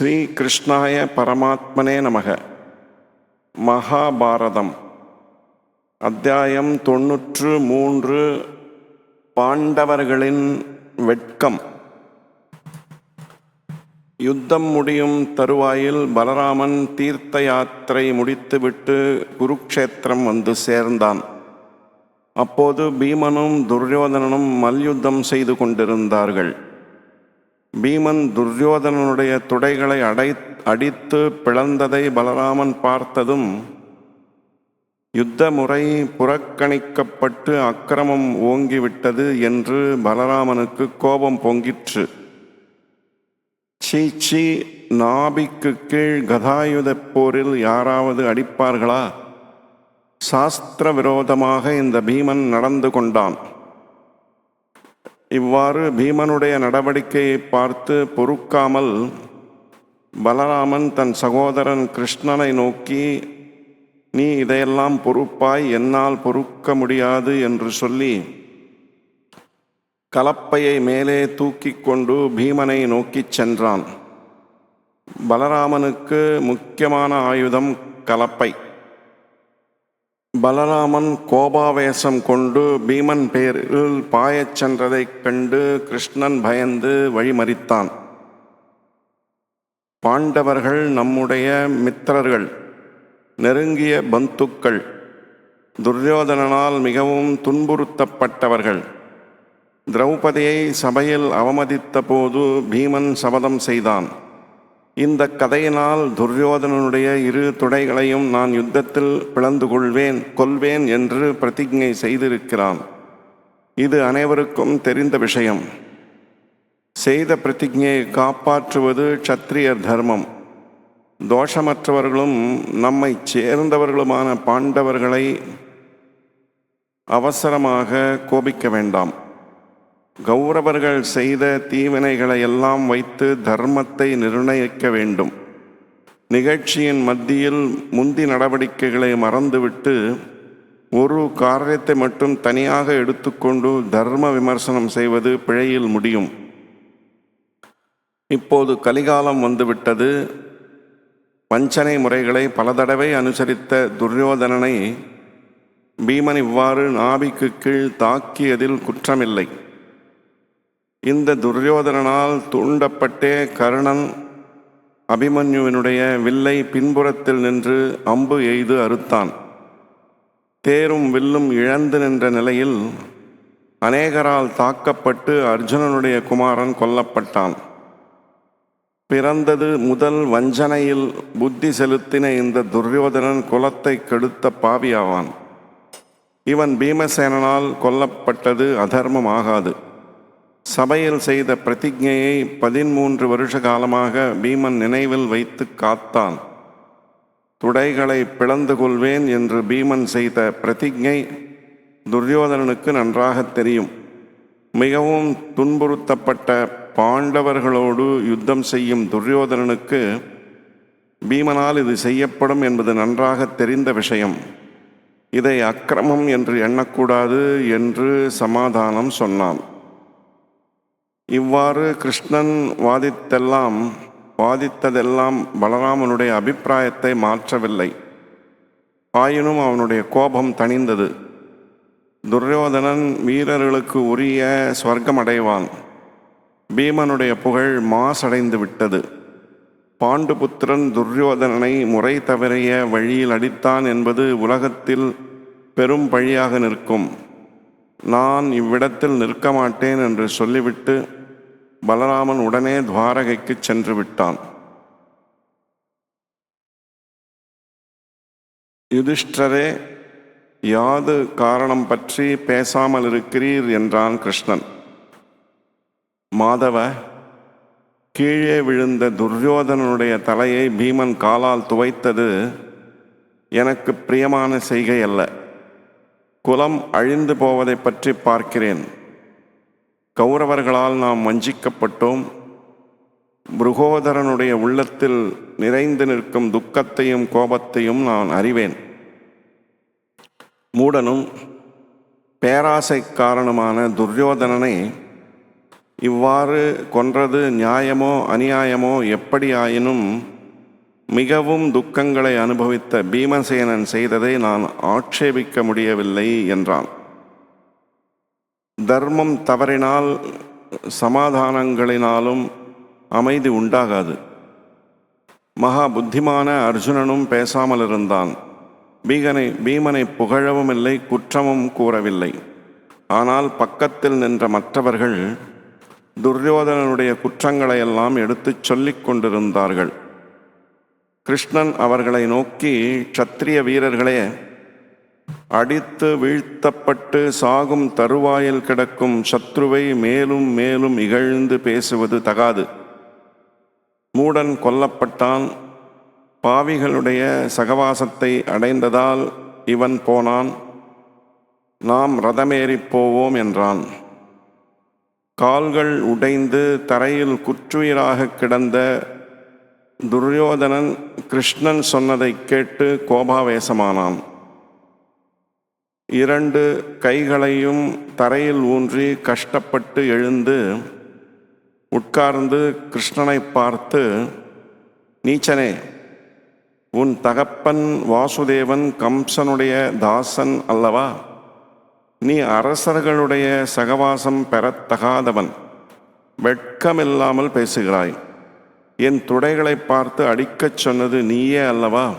ஸ்ரீ கிருஷ்ணாய பரமாத்மனே நமக. மகாபாரதம். அத்தியாயம் தொன்னூற்று மூன்று. பாண்டவர்களின் வெட்கம். யுத்தம் முடியும் தருவாயில் பலராமன் தீர்த்த யாத்திரை முடித்துவிட்டு குருக்ஷேத்திரம் வந்து சேர்ந்தான். அப்போது பீமனும் துரியோதனனும் மல்யுத்தம் செய்து கொண்டிருந்தார்கள். பீமன் துரியோதனனுடைய துடைகளை அடை அடித்து பிளந்ததை பலராமன் பார்த்ததும் யுத்த முறை புறக்கணிக்கப்பட்டு அக்கிரமம் ஓங்கிவிட்டது என்று பலராமனுக்கு கோபம் பொங்கிற்று. சீச்சி நாபிக்கு கீழ் கதாயுதப் போரில் யாராவது அடிப்பார்களா? சாஸ்திர விரோதமாக இந்த பீமன் நடந்து கொண்டான். இவ்வாறு பீமனுடைய நடவடிக்கையை பார்த்து பொறுக்காமல் பலராமன் தன் சகோதரன் கிருஷ்ணனை நோக்கி நீ இதையெல்லாம் பொறுப்பாய் என்னால் பொறுக்க முடியாது என்று சொல்லி கலப்பையை மேலே தூக்கி கொண்டு பீமனை நோக்கிச் சென்றான். பலராமனுக்கு முக்கியமான ஆயுதம் கலப்பை. பலராமன் கோபாவேசம் கொண்டு பீமன் பேரில் பாயச் சென்றதைக் கண்டு கிருஷ்ணன் பயந்து வழிமறித்தான். பாண்டவர்கள் நம்முடைய மித்திரர்கள் நெருங்கிய பந்துக்கள் துரியோதனனால் மிகவும் துன்புறுத்தப்பட்டவர்கள். திரௌபதியை சபையில் அவமதித்த போது பீமன் சபதம் செய்தான். இந்த கதையினால் துரியோதனனுடைய இரு துடைகளையும் நான் யுத்தத்தில் பிளந்து கொள்வேன் கொல்வேன் என்று பிரதிஜை செய்திருக்கிறான். இது அனைவருக்கும் தெரிந்த விஷயம். செய்த பிரதிஜையை காப்பாற்றுவது சத்திரியர் தர்மம். தோஷமற்றவர்களும் நம்மை சேர்ந்தவர்களுமான பாண்டவர்களை அவசரமாக கோபிக்க வேண்டாம். கௌரவர்கள் செய்த தீவினைகளை எல்லாம் வைத்து தர்மத்தை நிர்ணயிக்க வேண்டும். நிகழ்ச்சியின் மத்தியில் முந்தி நடவடிக்கைகளை மறந்துவிட்டு ஒரு காரியத்தை மட்டும் தனியாக எடுத்துக்கொண்டு தர்ம விமர்சனம் செய்வது பிழையில் முடியும். இப்போது கலிகாலம் வந்துவிட்டது. வஞ்சனை முறைகளை பல தடவை அனுசரித்த துரியோதனனை பீமன் இவ்வாறு நாபிக்கு கீழ் தாக்கியதில் குற்றமில்லை. இந்த துரியோதனனால் தூண்டப்பட்டே கர்ணன் அபிமன்யுவினுடைய வில்லை பின்புறத்தில் நின்று அம்பு எய்து அறுத்தான். தேரும் வில்லும் இழந்து நின்ற நிலையில் அநேகரால் தாக்கப்பட்டு அர்ஜுனனுடைய குமாரன் கொல்லப்பட்டான். பிறந்தது முதல் வஞ்சனையில் புத்தி செலுத்தின இந்த துரியோதனன் குலத்தை கெடுத்த பாவியாவான். இவன் பீமசேனனால் கொல்லப்பட்டது அதர்மமாகாது. சபையில் செய்த பிரதிஜையை பதிமூன்று வருஷ காலமாக பீமன் நினைவில் வைத்து காத்தான். துடைகளை பிளந்து கொள்வேன் என்று பீமன் செய்த பிரதிஜை துரியோதனனுக்கு நன்றாக தெரியும். மிகவும் துன்புறுத்தப்பட்ட பாண்டவர்களோடு யுத்தம் செய்யும் துரியோதனனுக்கு பீமனால் இது செய்யப்படும் என்பது நன்றாக தெரிந்த விஷயம். இதை அக்கிரமம் என்று எண்ணக்கூடாது என்று சமாதானம் சொன்னான். இவ்வாறு கிருஷ்ணன் வாதித்தெல்லாம் வாதித்ததெல்லாம் பலராமனுடைய அபிப்பிராயத்தை மாற்றவில்லை. ஆயினும் அவனுடைய கோபம் தணிந்தது. துரியோதனன் வீரர்களுக்கு உரிய ஸ்வர்க்கம் அடைவான் பீமனுடைய புகழ் மாசடைந்து விட்டது. பாண்டுபுத்திரன் துரியோதனனை முறை தவறிய வழியில் அடித்தான் என்பது உலகத்தில் பெரும் பழியாக நிற்கும். நான் இவ்விடத்தில் நிற்க மாட்டேன் என்று சொல்லிவிட்டு பலராமன் உடனே துவாரகைக்கு சென்று விட்டான். யுதிஷ்டரே யாது காரணம் பற்றி பேசாமல் இருக்கிறீர் என்றான் கிருஷ்ணன். மாதவ கீழே விழுந்த துரியோதனனுடைய தலையை பீமன் காலால் துவைத்தது எனக்கு பிரியமான செய்கை அல்ல குலம் அழிந்து போவதை பற்றி பார்க்கிறேன். கௌரவர்களால் நாம் வஞ்சிக்கப்பட்டோம். புருகோதரனுடைய உள்ளத்தில் நிறைந்து நிற்கும் துக்கத்தையும் கோபத்தையும் நான் அறிவேன். மூடனும் பேராசை காரணமான துரியோதனனை இவ்வாறு கொன்றது நியாயமோ அநியாயமோ எப்படியாயினும் மிகவும் துக்கங்களை அனுபவித்த பீமசேனன் செய்ததை நான் ஆட்சேபிக்க முடியவில்லை என்றான். தர்மம் தவறினால் சமாதானங்களினாலும் அமைதி உண்டாகாது. மகா புத்திமான அர்ஜுனனும் பேசாமல் இருந்தான் பீகனை பீமனை புகழவும் இல்லை குற்றமும் கூறவில்லை. ஆனால் பக்கத்தில் நின்ற மற்றவர்கள் துரியோதனனுடைய குற்றங்களையெல்லாம் எடுத்துச் சொல்லிக் கொண்டிருந்தார்கள். கிருஷ்ணன் அவர்களை நோக்கி க்ஷத்திரிய வீரர்களே அடித்து வீழ்த்தப்பட்டு சாகும் தருவாயில் கிடக்கும் சத்ருவை மேலும் மேலும் இகழ்ந்து பேசுவது தகாது. மூடன் கொல்லப்பட்டான் பாவிகளுடைய சகவாசத்தை அடைந்ததால் இவன் போனான். நாம் ரதமேறிப் போவோம் என்றான். கால்கள் உடைந்து தரையில் குற்றுயிராக கிடந்த துரியோதனன் கிருஷ்ணன் சொன்னதைக் கேட்டு கோபாவேசமானான். இரண்டு கைகளையும் தரையில் ஊன்றி கஷ்டப்பட்டு எழுந்து உட்கார்ந்து கிருஷ்ணனை பார்த்து நீச்சனே உன் தகப்பன் வாசுதேவன் கம்சனுடைய தாசன் அல்லவா? நீ அரசர்களுடைய சகவாசம் பெறத்தகாதவன் வெட்கமில்லாமல் பேசுகிறாய். என் துடைகளை பார்த்து அடிக்கச் சொன்னது நீயே அல்லவா?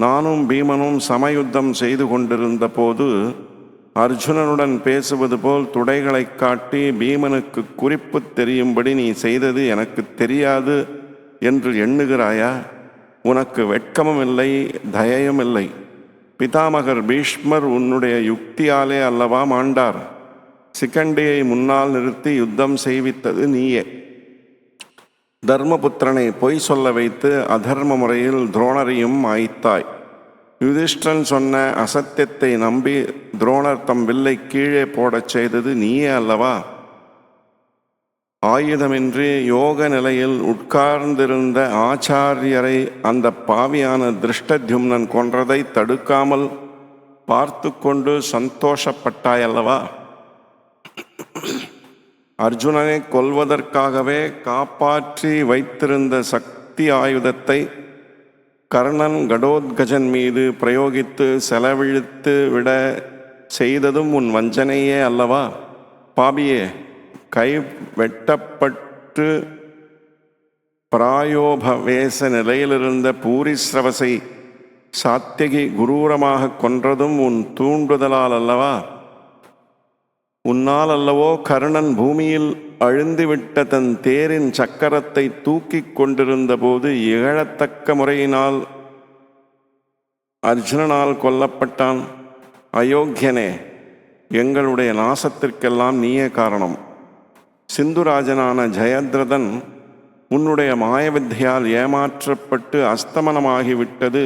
நானும் பீமனும் சமயுத்தம் செய்து கொண்டிருந்த போது அர்ஜுனனுடன் பேசுவது போல் துடைகளைக் காட்டி பீமனுக்கு குறிப்பு தெரியும்படி நீ செய்தது எனக்கு தெரியாது என்று எண்ணுகிறாயா? உனக்கு வெட்கமும் இல்லை தயையும் இல்லை பிதாமகர் பீஷ்மர் உன்னுடைய யுக்தியாலே அல்லவா மாண்டார். சிக்கண்டியை முன்னால் நிறுத்தி யுத்தம் செய்வித்தது நீயே. தர்மபுத்திரனை பொய் சொல்ல வைத்து அதர்ம முறையில் துரோணரையும் மாய்த்தாய். யுதிஷ்டன் சொன்ன அசத்தியத்தை நம்பி துரோணர் தம் வில்லை கீழே போடச் செய்தது நீயே அல்லவா? ஆயுதமின்றி யோக நிலையில் உட்கார்ந்திருந்த ஆச்சாரியரை அந்த பாவியான திருஷ்டத்யும்னன் கொன்றதை தடுக்காமல் பார்த்து கொண்டு சந்தோஷப்பட்டாயல்லவா? அர்ஜுனனை கொல்வதற்காகவே காப்பாற்றி வைத்திருந்த சக்தி ஆயுதத்தை கர்ணன் கடோத்கஜன் மீது பிரயோகித்து செலவிழித்து விட செய்ததும் உன் வஞ்சனையே அல்லவா? பாபியே கை வெட்டப்பட்டு பிராயோபவேச நிலையிலிருந்த பூரிஸ்ரவசை சாத்தியகி குரூரமாக கொன்றதும் உன் தூண்டுதலால் அல்லவா? உன்னால் அல்லவோ கர்ணன் பூமியில் அழுந்துவிட்ட தன் தேரின் சக்கரத்தை தூக்கிக் கொண்டிருந்த போது இகழத்தக்க முறையினால் அர்ஜுனனால் கொல்லப்பட்டான். அயோக்கியனே எங்களுடைய நாசத்திற்கெல்லாம் நீயே காரணம். சிந்துராஜனான ஜெயத்ரதன் உன்னுடைய மாயவித்தையால் ஏமாற்றப்பட்டு அஸ்தமனமாகிவிட்டது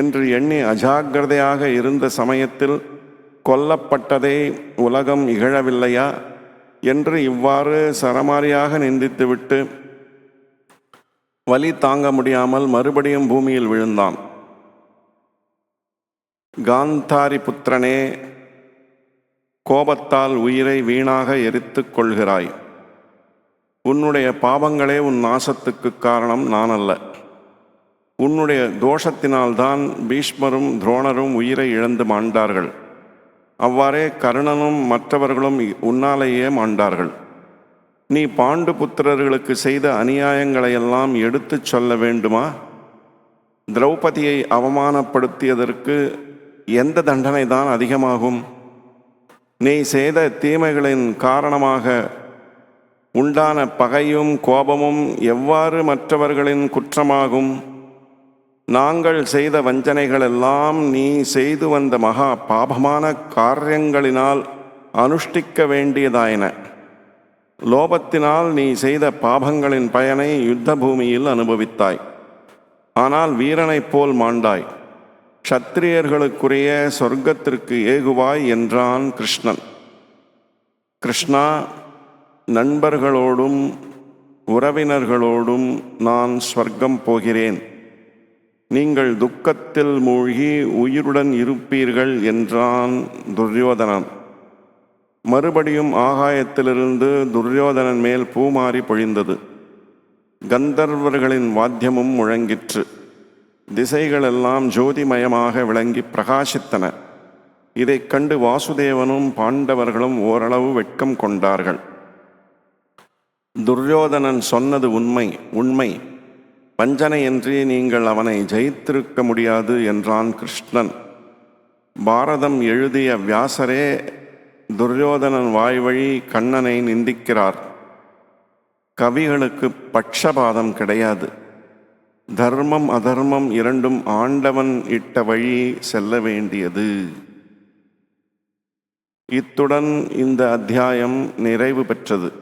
என்று எண்ணி அஜாக்கிரதையாக இருந்த சமயத்தில் கொல்லப்பட்டதை உலகம் இகழவில்லையா? என்று இவ்வாறு சரமாரியாக நிந்தித்துவிட்டு வலி தாங்க முடியாமல் மறுபடியும் பூமியில் விழுந்தான். காந்தாரி புத்திரனே கோபத்தால் உயிரை வீணாக எரித்துக் கொள்கிறாய். உன்னுடைய பாவங்களே உன் நாசத்துக்கு காரணம் நான் அல்ல உன்னுடைய தோஷத்தினால்தான் பீஷ்மரும் துரோணரும் உயிரை இழந்து மாண்டார்கள். அவ்வாறே கர்ணனும் மற்றவர்களும் உன்னாலேயே மாண்டார்கள். நீ பாண்டு புத்திரர்களுக்கு செய்த அநியாயங்களையெல்லாம் எடுத்துச் சொல்ல வேண்டுமா? திரௌபதியை அவமானப்படுத்தியதற்கு எந்த தண்டனை தான் அதிகமாகும்? நீ செய்த தீமைகளின் காரணமாக உண்டான பகையும் கோபமும் எவ்வாறு மற்றவர்களின் குற்றமாகும்? நாங்கள் செய்த வஞ்சனைகளெல்லாம் நீ செய்து வந்த மகா பாபமான காரியங்களினால் அனுஷ்டிக்க வேண்டியதாயின. லோபத்தினால் நீ செய்த பாபங்களின் பயனை யுத்த பூமியில் அனுபவித்தாய். ஆனால் வீரனைப் போல் மாண்டாய். க்ஷத்திரியர்களுக்குரிய சொர்க்கத்திற்கு ஏகுவாய் என்றான் கிருஷ்ணன். கிருஷ்ணா நண்பர்களோடும் உறவினர்களோடும் நான் ஸ்வர்க்கம் போகிறேன். நீங்கள் துக்கத்தில் மூழ்கி உயிருடன் இருப்பீர்கள் என்றான் துரியோதனன். மறுபடியும் ஆகாயத்திலிருந்து துரியோதனன் மேல் பூமாரி பொழிந்தது. கந்தர்வர்களின் வாத்தியமும் முழங்கிற்று. திசைகளெல்லாம் ஜோதிமயமாக விளங்கி பிரகாசித்தன. இதைக் கண்டு வாசுதேவனும் பாண்டவர்களும் ஓரளவு வெட்கம் கொண்டார்கள். துரியோதனன் சொன்னது உண்மை உண்மை. வஞ்சனையின்றி நீங்கள் அவனை ஜெயித்திருக்க முடியாது என்றான் கிருஷ்ணன். பாரதம் எழுதிய வியாசரே துரியோதனன் வாய்வழி கண்ணனை நிந்திக்கிறார். கவிகளுக்கு பட்சபாதம் கிடையாது. தர்மம் அதர்மம் இரண்டும் ஆண்டவன் இட்ட வழி செல்ல வேண்டியது. இத்துடன் இந்த அத்தியாயம் நிறைவு பெற்றது.